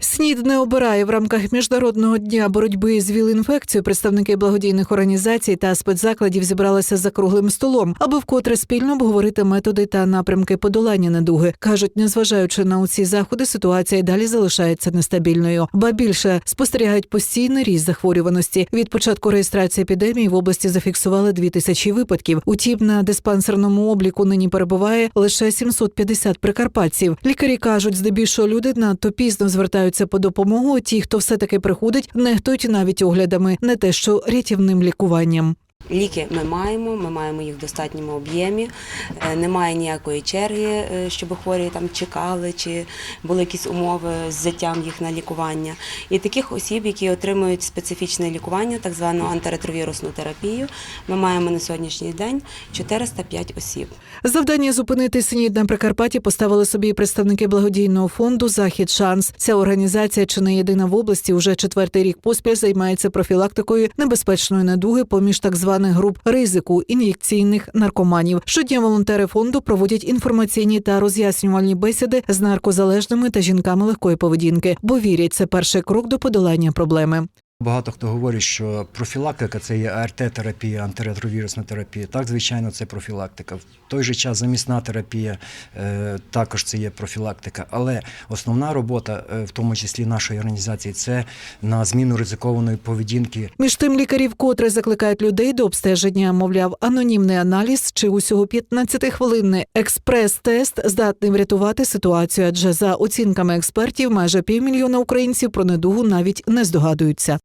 СНІД не обирає в рамках міжнародного дня боротьби з ВІЛ-інфекцією. Представники благодійних організацій та спецзакладів зібралися за круглим столом, аби вкотре спільно обговорити методи та напрямки подолання недуги. кажуть, незважаючи на усі заходи, ситуація й далі залишається нестабільною. Ба більше спостерігають постійний ріст захворюваності. Від початку реєстрації епідемії в області зафіксували 2 тисячі випадків. Утім, на диспансерному обліку нині перебуває лише 750 прикарпатців. Лікарі кажуть, здебільшого люди надто пізно звертаються по допомогу. Ті, хто все таки приходить, нехтують навіть оглядами, не те, що рятівним лікуванням. Ліки ми маємо, ми маємо їх в достатньому об'ємі. Е, Немає ніякої черги, е, щоб хворі там чекали, чи були якісь умови з взяттям їх на лікування. І таких осіб, які отримують специфічне лікування, так звану антиретровірусну терапію, ми маємо на сьогоднішній день 405 осіб. Завдання зупинити СНІД на Прикарпатті поставили собі представники благодійного фонду Захід Шанс. Ця організація, чи не єдина в області, уже четвертий рік поспіль займається профілактикою небезпечної недуги поміж так званих груп ризику ін'єкційних наркоманів. Щодня волонтери фонду проводять інформаційні та роз'яснювальні бесіди з наркозалежними та жінками легкої поведінки, бо вірять, це перший крок до подолання проблеми. Багато хто говорить, що профілактика це є АРТ-терапія, антиретровірусна терапія. Так, звичайно, це профілактика. В той же час замісна терапія е, також це є профілактика. Але основна робота, е, в тому числі нашої організації, це на зміну ризикованої поведінки Між тим лікарі вкотре закликають людей до обстеження, мовляв, анонімний аналіз чи усього 15-хвилинний експрес-тест здатний врятувати ситуацію, адже за оцінками експертів майже півмільйона українців про недугу навіть не здогадуються.